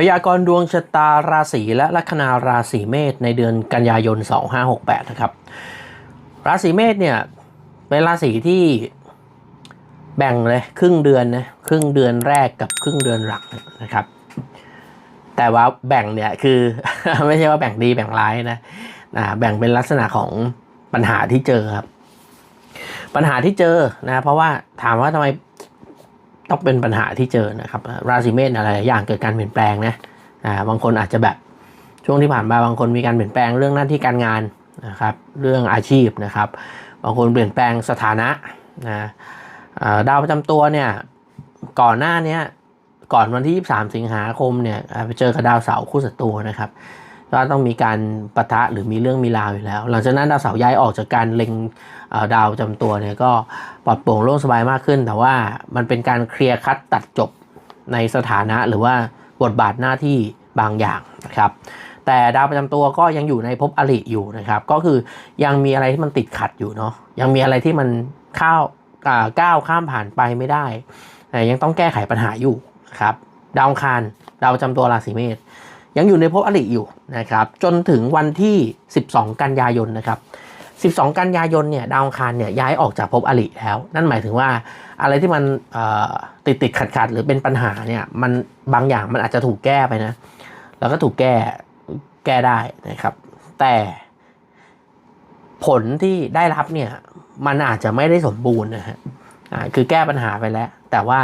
พยากรณ์ดวงชะตาราศีและลัคนาราศีเมษในเดือนกันยายน 2568 นะครับ ราศีเมษเนี่ยเป็นราศีที่แบ่งเลยครึ่งเดือนนะครึ่งเดือนแรกกับครึ่งเดือนหลังนะครับ แต่ว่าแบ่งเนี่ยคือ ไม่ใช่ว่าแบ่งดีแบ่งร้ายนะอ่าแบ่งเป็นลักษณะของปัญหาที่เจอครับ ปัญหาที่เจอนะเพราะว่าถามว่าทำไม ต้องเป็นปัญหาที่เจอนะครับ ราศีเมษอะไรอย่างเกิดการเปลี่ยนแปลงนะอ่าบางคนอาจจะแบบช่วงที่ผ่านมาบางคนมีการเปลี่ยนแปลงเรื่องหน้าที่การงานนะครับ เรื่องอาชีพนะครับ บางคนเปลี่ยนแปลงสถานะนะดาวประจำตัวเนี่ยก่อนหน้านี้ก่อนวันที่ 23 สิงหาคมเนี่ยไปเจอกับดาวเสาร์คู่ศัตรูนะครับ ก็ต้องมีการปะทะหรือมีเรื่องมีราวอยู่แล้ว หลังจากนั้นดาวเสาร์ย้ายออกจากการเล็งดาวประจำตัวเนี่ยก็ปลอดโปร่งโล่งสบายมากขึ้น แต่ว่ามันเป็นการเคลียร์คัดตัดจบในสถานะหรือว่าบทบาทหน้าที่บางอย่างนะครับแต่ดาวประจำตัวก็ยังอยู่ในภพอริอยู่นะครับ ก็คือยังมีอะไรที่มันติดขัดอยู่เนาะยังมีอะไรที่มันข้าวก้าวข้ามผ่านไปไม่ได้ยังต้องแก้ไขปัญหาอยู่นะครับดาวคารดาวประจำตัวราศีเมษ ยังอยู่ในภพอริอยู่นะครับ จนถึงวันที่ 12 กันยายนนะครับ 12 กันยายนเนี่ยดาวอังคารเนี่ยย้ายออกจากภพอริแล้ว นั่นหมายถึงว่าอะไรที่มันติดติดขัดขัดๆหรือเป็นปัญหาเนี่ยมันบางอย่างมันอาจจะถูกแก้ไปนะ แล้วก็ถูกแก้แก้ได้นะครับ แต่ผลที่ได้รับเนี่ยมันอาจจะไม่ได้สมบูรณ์นะฮะคือแก้ปัญหาไปแล้ว แต่ว่า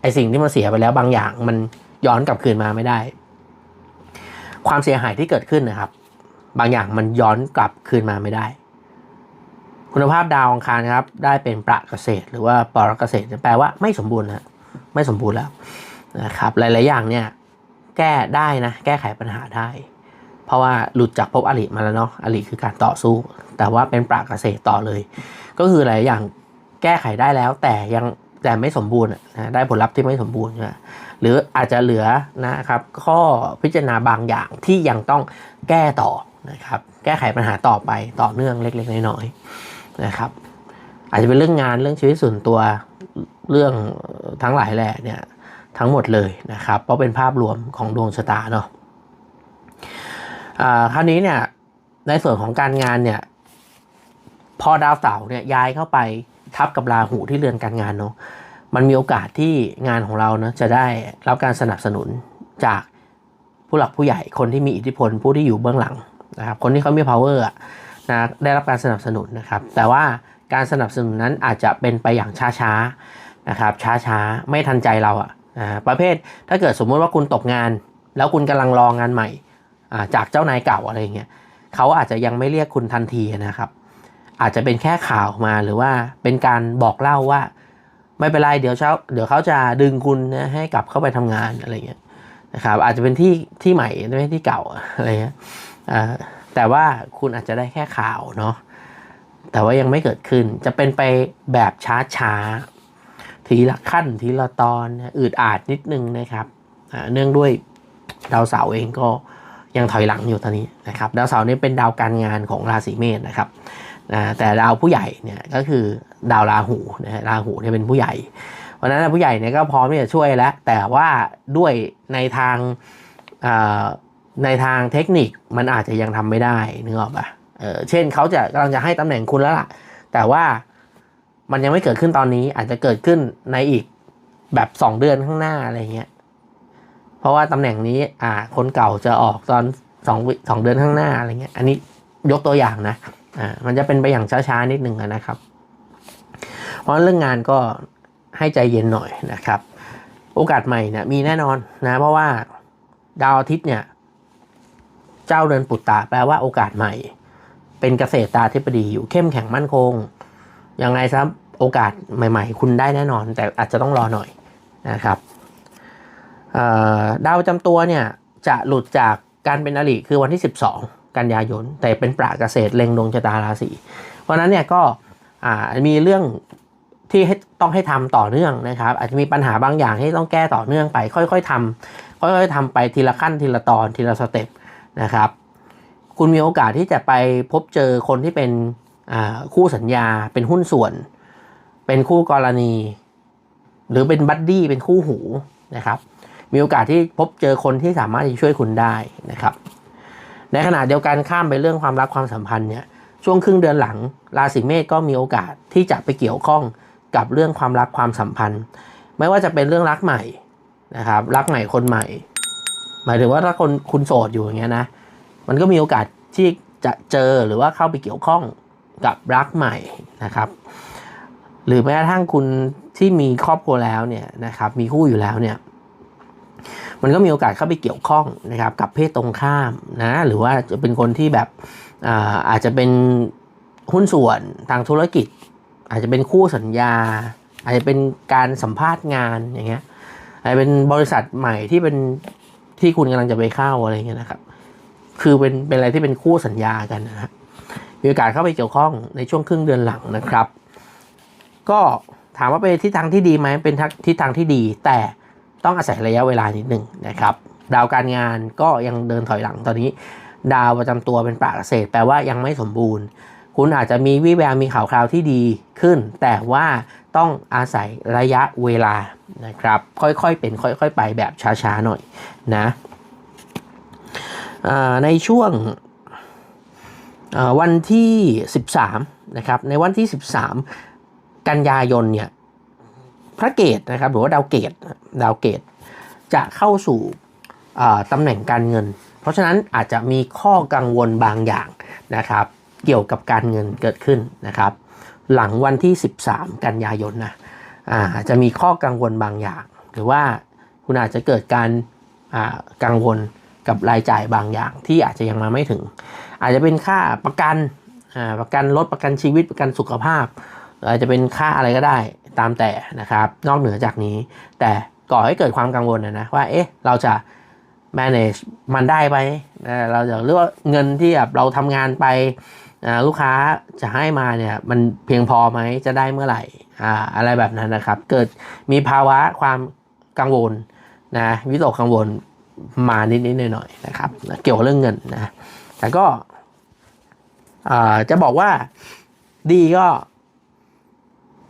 ไอสิ่งที่มันเสียไปแล้วบางอย่างมันย้อนกลับคืนมาไม่ได้ ความเสียหายที่เกิดขึ้นนะครับ บางอย่างมันย้อนกลับคืนมาไม่ได้ คุณภาพดาวอังคารครับ ได้เป็นประเกษตร หรือว่าปรเกษตรแปลว่าไม่สมบูรณ์นะไม่สมบูรณ์แล้วนะครับ หลาย ๆ อย่างเนี่ยแก้ได้นะ แก้ไขปัญหาได้ เพราะว่าหลุดจากภพอริมาแล้วเนาะอริคือการต่อสู้ แต่ว่าเป็นปราเกษตรต่อเลย ก็คือหลายอย่างแก้ไขได้แล้วแต่ยัง แต่ไม่สมบูรณ์นะได้ผลลัพธ์ที่ไม่สมบูรณ์ใช่ไหรืออาจจะเหลือนะครับ ข้อพิจารณาบางอย่างที่ยังต้องแก้ต่อนะครับ แก้ไขปัญหาต่อไปต่อเนื่องเล็ก ๆ น้อยๆนะครับ อาจจะเป็นเรื่องงานเรื่องชีวิตส่วนตัวเรื่องทั้งหลายแหละเนี่ยทั้งหมดเลยนะครับ เพราะเป็นภาพรวมของดวงชะตาเนาะคราวนี้เนี่ยในส่วนของการงานเนี่ยพอดาวเสาร์เนี่ยย้ายเข้าไป ทับกับราหูที่เรือนการงานเนาะมันมีโอกาสที่งานของเราเนะจะได้รับการสนับสนุนจากผู้หลักผู้ใหญ่คนที่มีอิทธิพลผู้ที่อยู่เบื้องหลังนะครับคนที่เขามี power นะได้รับการสนับสนุนนะครับ แต่ว่าการสนับสนุนนั้นอาจจะเป็นไปอย่างช้าๆนะครับ ช้าๆ ไม่ทันใจเราอะอ่าประเภทถ้าเกิดสมมุติว่าคุณตกงาน แล้วคุณกำลังรองานใหม่จากเจ้านายเก่าอะไรเงี้ยเขาอาจจะยังไม่เรียกคุณทันทีนะครับ อาจจะเป็นแค่ข่าวมาหรือว่าเป็นการบอกเล่าว่า ไม่เป็นไรเดี๋ยวเช้าเดี๋ยวเขาจะดึงคุณนะให้กลับเข้าไปทำงานอะไรเงี้ยนะครับอาจจะเป็นที่ที่ใหม่ไม่ใช่ที่เก่าอะไรเงี้ยแต่ว่าคุณอาจจะได้แค่ข่าวเนาะแต่ว่ายังไม่เกิดขึ้นจะเป็นไปแบบช้าๆทีละขั้นทีละตอนอืดอาดนิดนึงนะครับเนื่องด้วยดาวเสาร์เองก็ยังถอยหลังอยู่ตอนนี้นะครับดาวเสาร์นี่เป็นดาวการงานของราศีเมษนะครับ อ่าแต่ดาวผู้ใหญ่เนี่ยก็คือดาวราหูนะฮะราหูเนี่ยเป็นผู้ใหญ่ เพราะฉะนั้นผู้ใหญ่เนี่ยก็พร้อมที่จะช่วยแล้ว แต่ว่าด้วยในทางในทางเทคนิคมันอาจจะยังทำไม่ได้นึกออกปะเเช่นเขาจะกำลังจะให้ตำแหน่งคุณแล้วล่ะ แต่ว่ามันยังไม่เกิดขึ้นตอนนี้อาจจะเกิดขึ้นในอีกแบบสองเดือนข้างหน้าอะไรเงี้ย เพราะว่าตำแหน่งนี้อ่าคนเก่าจะออกตอนสองสองเดือนข้างหน้าอะไรเงี้ย อันนี้ยกตัวอย่างนะ อ่ามันจะเป็นไปอย่างช้าๆนิดนึงนะครับ เพราะเรื่องงานก็ให้ใจเย็นหน่อยนะครับ โอกาสใหม่เนี่ยมีแน่นอนนะเพราะว่าดาวอาทิตย์เนี่ย เจ้าเรือนปุตตะแปลว่าโอกาสใหม่ เป็นเกษตรตาธิปดีอยู่เข้มแข็งมั่นคงยังไงซะโอกาสใหม่ ๆ คุณได้แน่นอน แต่อาจจะต้องรอหน่อยนะครับดาวประจำตัวเนี่ยจะหลุดจากการเป็นอริคือวันที่ 12 กันยายน แต่เป็นประเกษตรเล็งดวงชะตาราศีเพราะนั้นเนี่ยก็มีเรื่องที่ต้องให้ทำต่อเนื่องนะครับ อาจจะมีปัญหาบางอย่างที่ต้องแก้ต่อเนื่องไป ค่อยๆทำค่อยๆทำไปทีละขั้นทีละตอนทีละสเต็ปนะครับ คุณมีโอกาสที่จะไปพบเจอคนที่เป็นคู่สัญญา เป็นหุ้นส่วน เป็นคู่กรณี หรือเป็นบัดดี้เป็นคู่หูนะครับ มีโอกาสที่พบเจอคนที่สามารถที่ช่วยคุณได้นะครับ ในขณะเดียวกันข้ามไปเรื่องความรักความสัมพันธ์เนี่ยช่วงครึ่งเดือนหลังราศีเมษก็มีโอกาสที่จะไปเกี่ยวข้องกับเรื่องความรักความสัมพันธ์ ไม่ว่าจะเป็นเรื่องรักใหม่นะครับรักใหม่คนใหม่ หมายถึงว่าถ้าคนคุณโสดอยู่อย่างเงี้ยนะมันก็มีโอกาสที่จะเจอหรือว่าเข้าไปเกี่ยวข้องกับรักใหม่นะครับ หรือแม้กระทั่งคุณที่มีครอบครัวแล้วเนี่ยนะครับมีคู่อยู่แล้วเนี่ย มันก็มีโอกาสเข้าไปเกี่ยวข้องนะครับกับเพศตรงข้ามนะหรือว่าจะเป็นคนที่แบบอาอาจจะเป็นหุ้นส่วนทางธุรกิจ อาจจะเป็นคู่สัญญา อาจจะเป็นการสัมภาษณ์งานอย่างเงี้ยอาจจะเป็นบริษัทใหม่ที่เป็นที่คุณกำลังจะไปเข้าอะไรเงี้ยนะครับ คือเป็นเป็นอะไรที่เป็นคู่สัญญากันนะฮะมีโอกาสเข้าไปเกี่ยวข้องในช่วงครึ่งเดือนหลังนะครับ ก็ถามว่าเป็นทิศทางที่ดีไหมเป็นทิศทางที่ดีแต่ ต้องอาศัยระยะเวลานิดหนึ่งนะครับดาวการงานก็ยังเดินถอยหลังตอนนี้ ดาวประจำตัวเป็นปราเกษตรแปลว่ายังไม่สมบูรณ์ คุณอาจจะมีวิแววมีข่าวคราวที่ดีขึ้น แต่ว่าต้องอาศัยระยะเวลานะครับ ค่อยๆเป็นค่อยๆไปแบบช้าๆหน่อยนะในช่วงวันที่ 13นะครับในวันที่ 13 กันยายนเนี่ย พระเกตนะครับหรือว่าดาวเกตดาวเกตจะเข้าสู่ตำแหน่งการเงิน เพราะฉะนั้นอาจจะมีข้อกังวลบางอย่างนะครับเกี่ยวกับการเงินเกิดขึ้นนะครับ หลังวันที่ 13 กันยายนนะอาจจะมีข้อกังวลบางอย่าง หรือว่าคุณอาจจะเกิดการกังวลกับรายจ่ายบางอย่างที่อาจจะยังมาไม่ถึง อาจจะเป็นค่าประกันประกันรถประกันชีวิตประกันสุขภาพ อาจจะเป็นค่าอะไรก็ได้ ตามแต่นะครับ นอกเหนือจากนี้ แต่ก่อให้เกิดความกังวลนะนะว่าเอ๊ะเราจะ manage มันได้ไหมเราจะเรียกว่าเงินที่แบบเราทำงานไปลูกค้าจะให้มาเนี่ยมันเพียงพอไหมจะได้เมื่อไหร่อ่าอะไรแบบนั้นนะครับ เกิดมีภาวะความกังวลนะวิตกกังวลมานิดๆหน่อยๆนะครับ เกี่ยวกับเรื่องเงินนะแต่ก็จะบอกว่าดีก็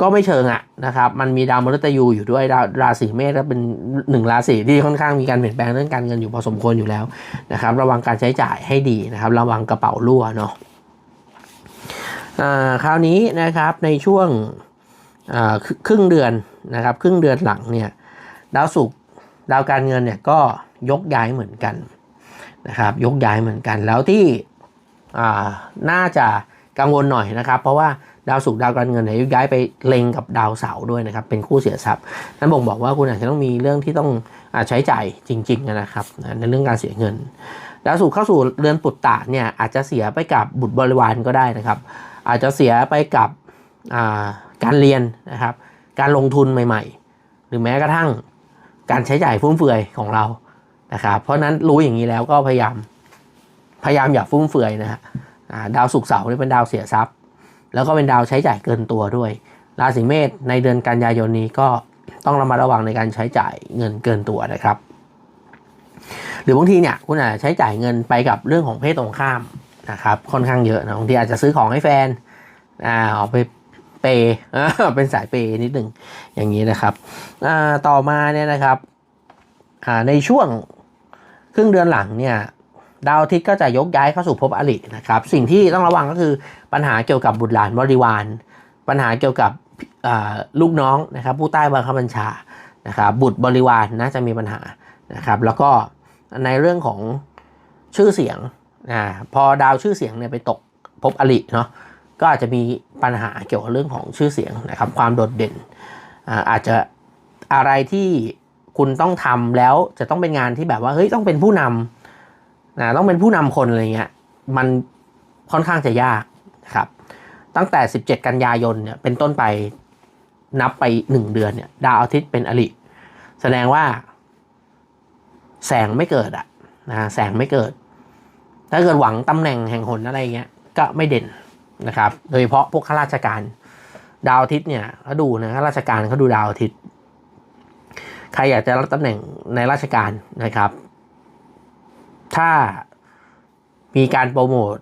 ก็ไม่เชิงอะนะครับ มันมีดาวมฤตยูอยู่ด้วยดาวราศีเมษก็เป็นหนึ่งราศีที่ค่อนข้างมีการเปลี่ยนแปลงเรื่องการเงินอยู่พอสมควรอยู่แล้วนะครับ ระวังการใช้จ่ายให้ดีนะครับ ระวังกระเป๋ารั่วเนาะคราวนี้นะครับในช่วงครึ่งเดือนนะครับครึ่งเดือนหลังเนี่ยดาวศุกร์ดาวการเงินเนี่ยก็ยกย้ายเหมือนกันนะครับ ยกย้ายเหมือนกันแล้วที่น่าจะ กังวลหน่อยนะครับ เพราะว่าดาวศุกร์ดาวการเงินเนี่ยย้ายไปเล็งกับดาวเสาร์ด้วยนะครับ เป็นคู่เสียทรัพย์นั่นบ่งบอกว่าคุณอาจจะต้องมีเรื่องที่ต้องอใช้จ่ายจริงๆนะครับในเรื่องการเสียเงิน ดาวศุกร์เข้าสู่เรือนปุตตะเนี่ยอาจจะเสียไปกับบุตรบริวารก็ได้นะครับ อาจจะเสียไปกับการเรียนนะครับ การลงทุนใหม่ ๆ หรือแม้กระทั่งการใช้จ่ายฟุ่มเฟือยของเรานะครับ เพราะนั้นรู้อย่างนี้แล้วก็พยายามพยายามอย่าฟุ่มเฟือยนะฮะ ดาวศุกร์เสาร์นี่เป็นดาวเสียทรัพย์ แล้วก็เป็นดาวใช้จ่ายเกินตัวด้วย ราศีเมษในเดือนกันยายนนี้ก็ต้องระมัดระวังในการใช้จ่ายเงินเกินตัวนะครับ หรือบางทีเนี่ยคุณอาจจะใช้จ่ายเงินไปกับเรื่องของเพศตรงข้ามนะครับค่อนข้างเยอะนะบางทีอาจจะซื้อของให้แฟนอ่าออกไปเปย์เป็นสายเปย์นิดหนึ่งอย่างนี้นะครับต่อมาเนี่ยนะครับในช่วงครึ่งเดือนหลังเนี่ย ดาวอาทิตย์ก็จะยกย้ายเข้าสู่ภพอรินะครับ สิ่งที่ต้องระวังก็คือปัญหาเกี่ยวกับบุตรหลานบริวาร ปัญหาเกี่ยวกับลูกน้องนะครับผู้ใต้บังคับบัญชานะครับบุตรบริวารน่าจะมีปัญหานะครับ แล้วก็ในเรื่องของชื่อเสียงนะพอดาวชื่อเสียงเนี่ยไปตกภพอริเนาะก็อาจจะมีปัญหาเกี่ยวกับเรื่องของชื่อเสียงนะครับ ความโดดเด่นอาจจะอะไรที่คุณต้องทำแล้วจะต้องเป็นงานที่แบบว่าเฮ้ยต้องเป็นผู้นำ นะต้องเป็นผู้นำคนอะไรเงี้ยมันค่อนข้างจะยากนะครับ ตั้งแต่ 17 กันยายนเนี่ยเป็นต้นไปนับไป 1 เดือนเนี่ยดาวอาทิตย์เป็นอริแสดงว่า แสงไม่เกิดอะนะแสงไม่เกิด ถ้าเกิดหวังตำแหน่งแห่งหนอะไรเงี้ยก็ไม่เด่นนะครับ โดยเฉพาะพวกข้าราชการ ดาวอาทิตย์เนี่ยเขาดูนะข้าราชการเขาดูดาวอาทิตย์ ใครอยากจะรับตำแหน่งในราชการนะครับ ถ้ามีการโปรโมท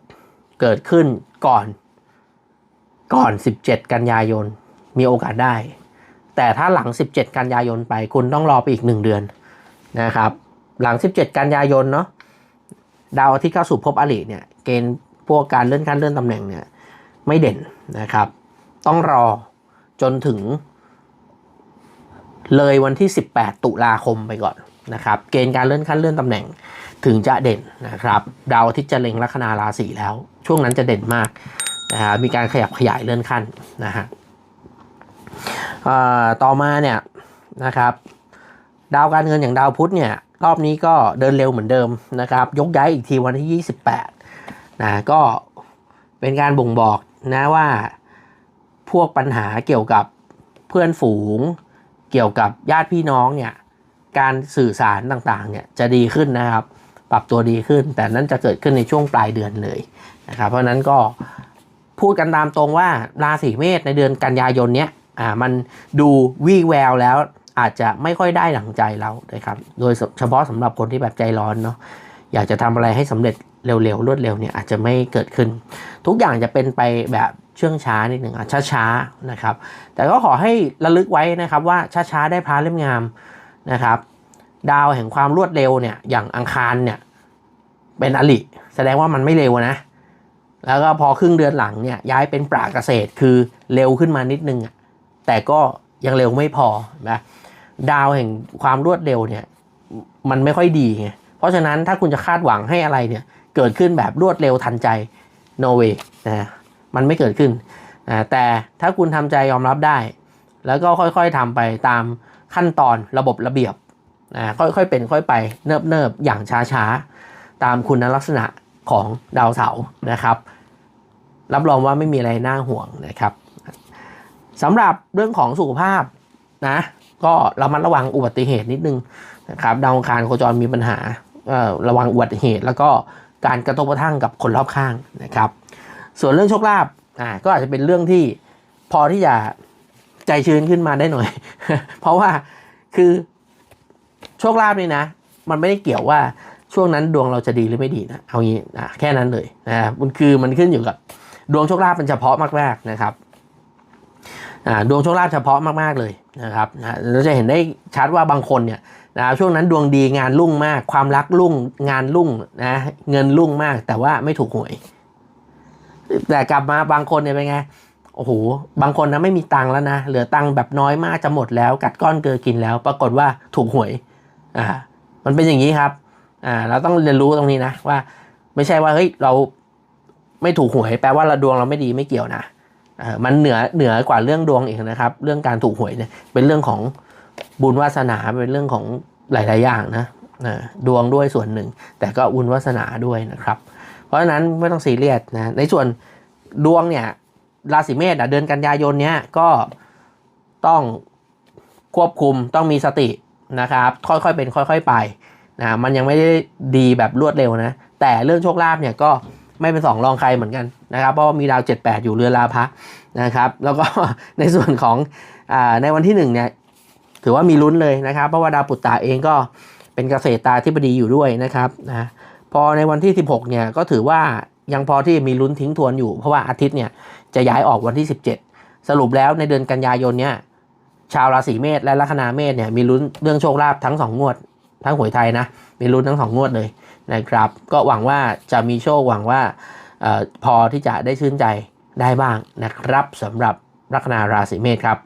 เกิดขึ้นก่อนก่อน 17 กันยายน มีโอกาสได้ แต่ถ้าหลัง 17 กันยายนไปคุณต้องรอไปอีกหนึ่งเดือนนะครับ หลัง 17 กันยายนเนาะดาวอาทิตย์เข้าสู่ภพอริเนี่ยเกณฑ์พวกการเลื่อนขั้นเลื่อนตำแหน่งเนี่ยไม่เด่นนะครับ ต้องรอจนถึง เลยวันที่ 18 ตุลาคมไปก่อนนะครับ เกณฑ์การเลื่อนขั้นเลื่อนตำแหน่ง ถึงจะเด่นนะครับดาวอาทิตย์จะเล็งลัคนาราศีแล้ว ช่วงนั้นจะเด่นมากนะฮะมีการขยับขยายเลื่อนขั้นนะฮะต่อมาเนี่ยนะครับดาวการเงินอย่างดาวพุธเนี่ยรอบนี้ก็เดินเร็วเหมือนเดิมนะครับ ยกย้ายอีกทีวันที่ 28นะก็เป็นการบ่งบอกนะว่าพวกปัญหาเกี่ยวกับเพื่อนฝูง เกี่ยวกับญาติพี่น้องเนี่ยการสื่อสารต่างๆเนี่ยจะดีขึ้นนะครับ ปรับตัวดีขึ้น แต่นั้นจะเกิดขึ้นในช่วงปลายเดือนเลยนะครับเพราะฉะนั้นก็พูดกันตามตรงว่าราศีเมษในเดือนกันยายนเนี้ยอ่ามันดูวี่แววแล้วอาจจะไม่ค่อยได้ดั่งใจเรานะครับ โดยเฉพาะสำหรับคนที่แบบใจร้อนเนาะอยากจะทำอะไรให้สำเร็จเร็วๆรวดเร็วเนี่ยอาจจะไม่เกิดขึ้น ทุกอย่างจะเป็นไปแบบเชื่องช้านิดหนึ่งอะช้าๆนะครับ แต่ก็ขอให้ระลึกไว้นะครับว่าช้าๆได้พระเล่มงามนะครับ ดาวแห่งความรวดเร็วเนี่ย อย่างอังคารเนี่ย เป็นอลิ แสดงว่ามันไม่เร็วนะ แล้วก็พอครึ่งเดือนหลังเนี่ย ย้ายเป็นปราเกษตรคือเร็วขึ้นมานิดนึงแต่ก็ยังเร็วไม่พอนะดาวแห่งความรวดเร็วเนี่ย มันไม่ค่อยดีไงเพราะฉะนั้นถ้าคุณจะคาดหวังให้อะไรเนี่ย เกิดขึ้นแบบรวดเร็วทันใจ no way นะมันไม่เกิดขึ้นนะแต่ถ้าคุณทำใจยอมรับได้ แล้วก็ค่อยๆทำไปตามขั้นตอนระบบระเบียบ นะค่อยๆเป็นค่อยไปเนิบๆอย่างช้าๆ ตามคุณลักษณะของดาวเสาร์นะครับ รับรองว่าไม่มีอะไรน่าห่วงนะครับสำหรับเรื่องของสุขภาพนะก็ระมัดระวังอุบัติเหตุนิดนึงนะครับดาวอังคารโคจรมีปัญหาระวังอุบัติเหตุ แล้วก็การกระทบกระทั่งกับคนรอบข้างนะครับ ส่วนเรื่องโชคลาภอ่าก็อาจจะเป็นเรื่องที่พอที่จะใจชื้นขึ้นมาได้หน่อย เพราะว่าคือ โชคลาภนี่นะ มันไม่ได้เกี่ยวว่าช่วงนั้นดวงเราจะดีหรือไม่ดีนะเอางี้นะแค่นั้นเลยนะมันคือมันขึ้นอยู่กับดวงโชคลาภเป็นเฉพาะมากๆนะครับดวงโชคลาภเฉพาะมากๆเลยนะครับเราจะเห็นได้ชัดว่าบางคนเนี่ยนะช่วงนั้นดวงดีงานรุ่งมาก ความรักรุ่งงานรุ่งนะเงินรุ่งมาก แต่ว่าไม่ถูกหวย แต่กลับมาบางคนเนี่ยเป็นไงโอ้โหบางคนนะไม่มีตังค์แล้วนะเหลือตังค์แบบน้อยมากจะหมดแล้ว กัดก้อนเกลือกินแล้ว ปรากฏว่าถูกหวย อ่า มันเป็นอย่างนี้ครับ อ่า เราต้องเรียนรู้ตรงนี้นะว่า ไม่ใช่ว่าเฮ้ยเราไม่ถูกหวยแปลว่าเราดวงเราไม่ดีไม่เกี่ยวนะอ่ามันเหนือเหนือกว่าเรื่องดวงอีกนะครับ เรื่องการถูกหวยเนี่ยเป็นเรื่องของบุญวาสนาเป็นเรื่องของหลาย ๆ อย่างนะดวงด้วยส่วนหนึ่ง แต่ก็บุญวาสนาด้วยนะครับ เพราะฉะนั้นไม่ต้องซีเรียสนะในส่วนดวงเนี่ยราศีเมษเดือนกันยายนเนี้ยก็ต้องควบคุมต้องมีสติ นะครับ ค่อยๆเป็นค่อย ๆไปนะมันยังไม่ได้ดีแบบรวดเร็วนะ แต่เรื่องโชคลาภเนี่ยก็ไม่เป็นสองรองใครเหมือนกันนะครับเพราะว่ามีดาว 78 อยู่เรือลาภะนะครับ แล้วก็ในส่วนของอในวันที่หนึ่งเนี่ยถือว่ามีลุ้นเลยนะครับ เพราะว่าดาวปุตตะเองก็เป็นเกษตรตาธิบดีอยู่ด้วยนะครับนะพอในวันที่ 16 เนี่ยก็ถือว่ายังพอที่มีลุ้นทิ้งทวนอยู่ เพราะว่าอาทิตย์เนี่ยจะย้ายออกวันที่ 17 สรุปแล้วในเดือนกันยายนเนี่ย ชาวราศีเมษและลัคนาเมษเนี่ยมีลุ้นเรื่องโชคลาภทั้ง2งวด ทั้งหวยไทยนะมีลุ้นทั้ง2งวดเลยนะครับ ก็หวังว่าจะมีโชคหวังว่าอพอที่จะได้ชื่นใจได้บ้างนะครับสำหรับลัคนาราศีเมษครับ